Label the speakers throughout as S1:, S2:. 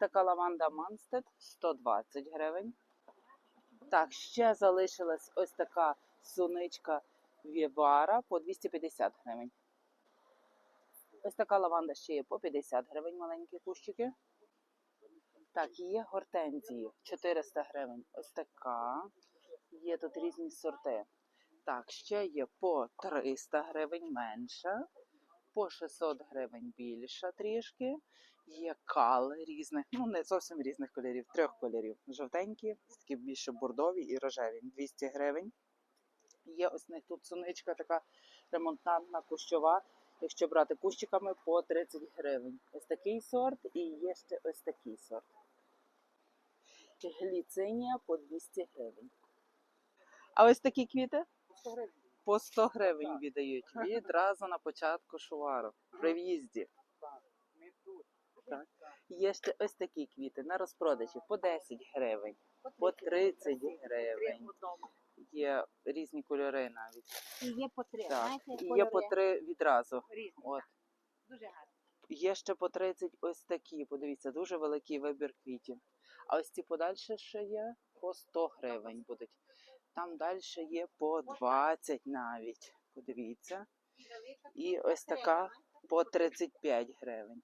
S1: така лаванда Манстед 120 гривень. Так, ще залишилась ось така суничка Вівара по 250 гривень. Ось така лаванда ще є по 50 гривень, маленькі кущики. Так, є гортензії 400 гривень. Ось така. Є тут різні сорти. Так, ще є по 300 гривень менша, по 600 гривень більша трішки. Є кали різних, ну не зовсім різних кольорів, трьох кольорів. Жовтенькі, такі більше бордові і рожеві. 200 гривень. Є ось них тут суничка така ремонтантна, кущова. Якщо брати кущиками по 30 гривень. Ось такий сорт і є ще ось такий сорт. Гліцинія по 200 гривень. А ось такі квіти? По 100 гривень віддають відразу на початку шувару при в'їзді. Так. Є ще ось такі квіти на розпродажі по 10 гривень, по 30 гривень. Є різні кольори навіть.
S2: І є по три,
S1: Так.
S2: знаєте,
S1: І є по
S2: кольори
S1: 3 відразу.
S2: різні.
S1: От.
S2: Дуже гарно.
S1: Є ще по 30 ось такі. Подивіться, дуже великий вибір квітів. А ось ці подальше ще є по 100 гривень будуть. Там далі є по 20 навіть. Подивіться. І ось така по 35 гривень.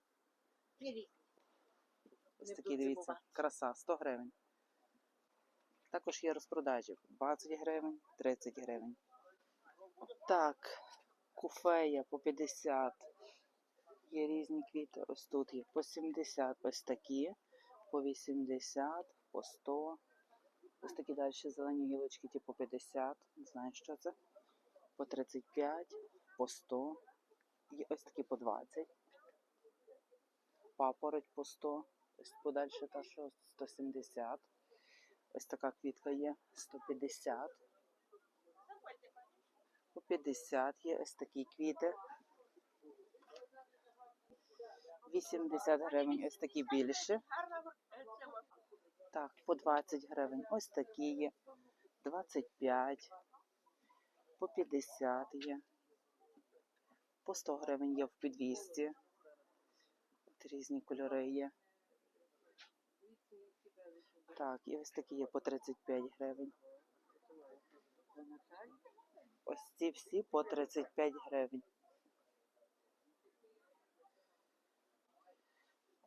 S1: Ось такі, дивіться, краса, 100 гривень. Також є розпродажі 20 гривень, 30 гривень. Так, куфея по 50. Є різні квіти. Ось тут є по 70, ось такі, по 80, по 100. Ось такі далі зелені гілочки, ті по 50. Не знаю, що це. По 35, по 100. Є ось такі по 20. Папороть по 100. Ось подальше та, що 170. Ось така квітка є 150. По 50 є ось такі квіти. 80 гривень, ось такі більші. Так, по 20 гривень. Ось такі є. 25. По 50 є. По 100 гривень є в 200. Різні кольори є. Так, і ось такі є по 35 гривень. Ось ці всі по 35 гривень.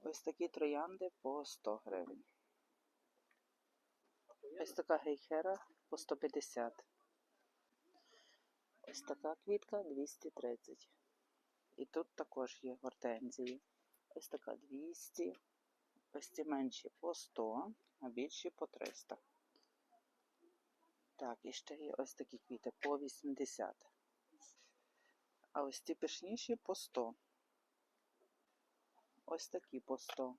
S1: Ось такі троянди по 100 гривень. Ось така гейхера по 150. Ось така квітка 230. І тут також є гортензії. Ось така 200. Ось ці менші по 100, а більші по 300. Так, і ще є ось такі квіти по 80. А ось ці пишніші по 100. Ось такі по 100.